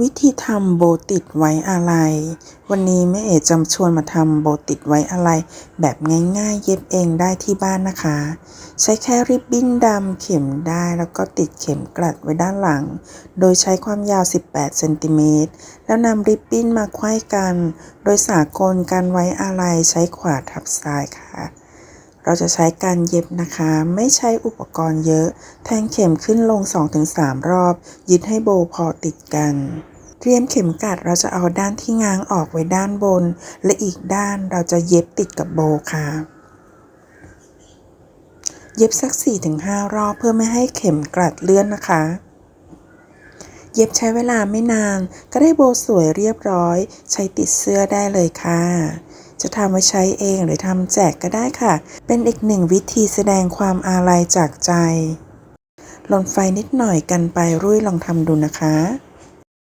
วิธีทำโบติดไว้อะไร วันนี้แม่เอ๋จำชวนมาทำโบติดไว้อะไร แบบง่ายๆ เย็บเองได้ที่บ้านนะคะ ใช้แค่ริบบิ้นดำเข็มได้แล้วก็ติดเข็มกลัดไว้ด้านหลัง โดยใช้ความยาว 18 เซนติเมตร แล้วนำริบบิ้นมาไขว้กัน โดยสากลการไว้อะไรใช้ขวาทับซ้ายค่ะ เราจะใช้การเย็บนะคะ ไม่ใช้อุปกรณ์เยอะ แทงเข็มขึ้นลง 2-3 รอบ ยึดให้โบพอติดกัน เตรียมเข็มกลัดเราจะเอาด้านที่ง้างออกไว้ด้านบน และอีกด้านเราจะเย็บติดกับโบค่ะ เย็บสัก 4-5 รอบเพื่อไม่ให้เข็มกลัดเลื่อนนะคะเย็บใช้เวลาไม่นานก็ได้โบสวยเรียบร้อย ใช้ติดเสื้อได้เลยค่ะ จะทำไว้ใช้เองหรือทำแจกก็ได้ค่ะ เป็นอีกหนึ่งวิธีแสดงความอาลัยจากใจลนไฟนิดหน่อยกันไปรุ่ยลองทำดูนะคะ